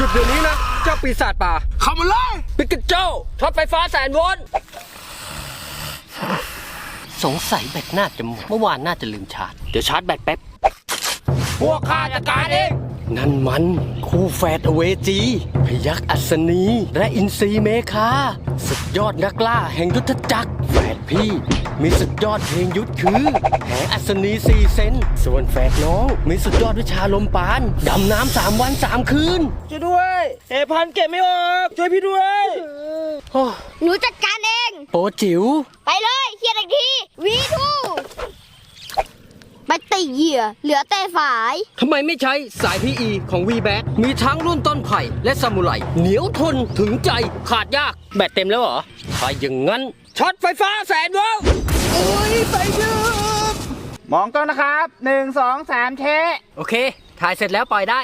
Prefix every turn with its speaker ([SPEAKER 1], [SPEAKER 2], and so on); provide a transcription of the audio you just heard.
[SPEAKER 1] หยุดเดี๋ยวนี้นะ เจ้าปีศาจป่า
[SPEAKER 2] เข้ามาเลย
[SPEAKER 1] ปิกาโจช็อตไฟฟ้าแสนโวลต์สงสัยแบตน่าจะหมดเมื่อวานน่าจะลืมชาร์จ เดี๋ยวชาร์จแบตแป๊บ พวกข้าจัดการเอง นั่นมัน คู่แฝดอเวจี พยักษ์อัศนี และอินทรีเมคาสุดยอดนักล่าแห่งยุทธจักรแฝดพี่ มีสุดยอดเพลงยุทธคือแหอัศนีสี่เซน ส่วนแฝดน้อง มีสุดยอดวิชาลมปาน ดำน้ำสามวันสามคืน
[SPEAKER 3] ช่วยด้วยเอพันเก็บไม่ออก ช่วยพี่ด้วย
[SPEAKER 1] โอ้
[SPEAKER 4] หนูจัดการเอง
[SPEAKER 1] โปจิ๋ว
[SPEAKER 4] ไปเลยเฮียอีกทีวีทูไปตีเหยื่อเหลือแต่ฝาย
[SPEAKER 1] ทำไมไม่ใช้สาย PE ของ v b a t มีทั้งรุ่นต้นไผ่และซามูไรเหนียวทนถึงใจขาดยาก แบตเต็มแล้วเหรอถ้าอย่างนั้นช็อตไฟฟ้าแสนโวลต์
[SPEAKER 3] มองกล้องนะครับหนึ่งสองสามเท
[SPEAKER 1] โอเค ถ่ายเสร็จแล้วปล่อยได้